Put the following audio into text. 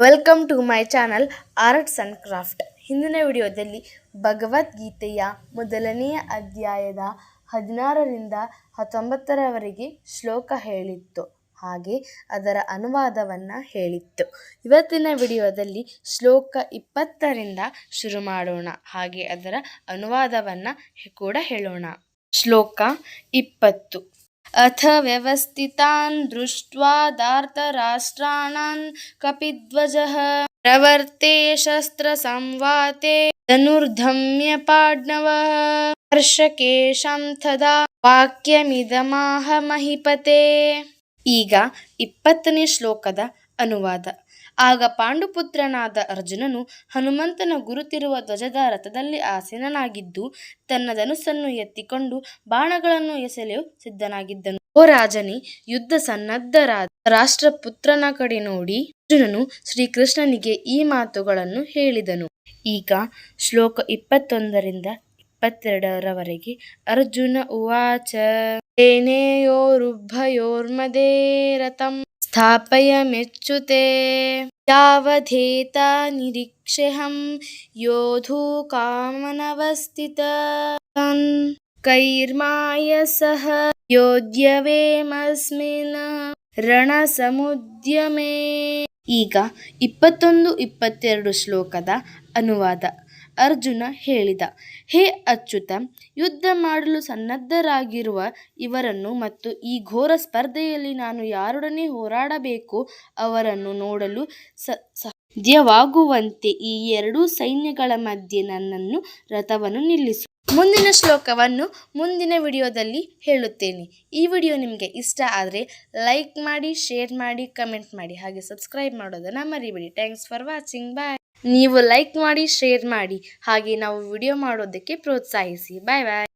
Welcome to my channel arts and craft ಹಿಂದಿನ ವಿಡಿಯೋದಲ್ಲಿ ಭಗವದ್ಗೀತೆಯ ಮೊದಲನೆಯ ಅಧ್ಯಾಯದ ಹದಿನಾರರಿಂದ ಹತ್ತೊಂಬತ್ತರವರೆಗೆ ಶ್ಲೋಕ ಹೇಳಿತ್ತು. ಹಾಗೆ ಅದರ ಅನುವಾದವನ್ನು ಹೇಳಿತ್ತು. ಇವತ್ತಿನ ವಿಡಿಯೋದಲ್ಲಿ ಶ್ಲೋಕ ಇಪ್ಪತ್ತರಿಂದ ಶುರು ಮಾಡೋಣ. ಹಾಗೆ ಅದರ ಅನುವಾದವನ್ನು ಕೂಡ ಹೇಳೋಣ. ಶ್ಲೋಕ ಇಪ್ಪತ್ತು. ಅಥ ವ್ಯವಸ್ಥಿತಾನ್ ದೃಷ್ಟ್ವಾ दार्तराष्ट्राणान् कपिध्वजः। प्रवर्ते ಶಸ್ತ್ರಸಂವಾತೆ ಧನುರ್ಧಮ್ಯ ಪಾಡ್ನವಃ ಹರ್ಷಕೇಶಂ ತದಾ ವಾಕ್ಯಮಿದಮಾಹ ಮಹಿಪತೆ ಈಗ ಇಪ್ಪತ್ತನೇ ಶ್ಲೋಕದ ಅನುವಾದ. ಆಗ ಪಾಂಡುಪುತ್ರನಾದ ಅರ್ಜುನನು ಹನುಮಂತನ ಗುರುತಿರುವ ಧ್ವಜದ ರಥದಲ್ಲಿ ಆಸೀನನಾಗಿದ್ದು ತನ್ನ ಧನುಸ್ಸನ್ನು ಎತ್ತಿಕೊಂಡು ಬಾಣಗಳನ್ನು ಎಸೆಯಲು ಸಿದ್ಧನಾಗಿದ್ದನು. ಓ ರಾಜನಿ, ಯುದ್ಧ ಸನ್ನದ್ಧರಾದ ರಾಷ್ಟ್ರಪುತ್ರನ ಕಡೆ ನೋಡಿ. ಅರ್ಜುನನು ಶ್ರೀಕೃಷ್ಣನಿಗೆ ಈ ಮಾತುಗಳನ್ನು ಹೇಳಿದನು. ಈಗ ಶ್ಲೋಕ ಇಪ್ಪತ್ತೊಂದರಿಂದ ಇಪ್ಪತ್ತೆರಡರವರೆಗೆ ಅರ್ಜುನ ಉವಾಚ. ಸೇನೆಯೋರುಭಯೋರ್ಮದೇ ರಥಂ. ಸ್ಥಾಪಯ ಮೆಚ್ಚುತೆ. ಯಾವಧೇತ ನಿರೀಕ್ಷೆಹಂ ಯೋಧೂ ಕಾಮನವಸ್ಥಿತ. ಕೈರ್ಮಾಯ ಸಹ ಯೋಧ್ಯವೇಮಸ್ಮಿನ್ ರಣಸಮುದ್ಯಮೇ. ಈಗ ಇಪ್ಪತ್ತೊಂದು ಇಪ್ಪತ್ತೆರಡು ಶ್ಲೋಕದ ಅನುವಾದ. ಅರ್ಜುನ ಹೇಳಿದ, ಹೇ ಅಚ್ಯುತ, ಯುದ್ಧ ಮಾಡಲು ಸನ್ನದ್ಧರಾಗಿರುವ ಇವರನ್ನು ಮತ್ತು ಈ ಘೋರ ಸ್ಪರ್ಧೆಯಲ್ಲಿ ನಾನು ಯಾರೊಡನೆ ಹೋರಾಡಬೇಕು ಅವರನ್ನು ನೋಡಲು ಸಾಧ್ಯವಾಗುವಂತೆ ಈ ಎರಡೂ ಸೈನ್ಯಗಳ ಮಧ್ಯೆ ನನ್ನನ್ನು ರಥವನ್ನು ನಿಲ್ಲಿಸು. ಮುಂದಿನ ಶ್ಲೋಕವನ್ನು ಮುಂದಿನ ವಿಡಿಯೋದಲ್ಲಿ ಹೇಳುತ್ತೇನೆ. ಈ ವಿಡಿಯೋ ನಿಮಗೆ ಇಷ್ಟ ಆದರೆ ಲೈಕ್ ಮಾಡಿ, ಶೇರ್ ಮಾಡಿ, ಕಮೆಂಟ್ ಮಾಡಿ, ಹಾಗೆ ಸಬ್ಸ್ಕ್ರೈಬ್ ಮಾಡೋದನ್ನು ಮರಿಬೇಡಿ. Thanks for watching. ಬಾಯ್. ನೀವು ಲೈಕ್ ಮಾಡಿ ಶೇರ್ ಮಾಡಿ. ಹಾಗೆ ನಾವು ವಿಡಿಯೋ ಮಾಡೋದಕ್ಕೆ ಪ್ರೋತ್ಸಾಹಿಸಿ. ಬಾಯ್ ಬಾಯ್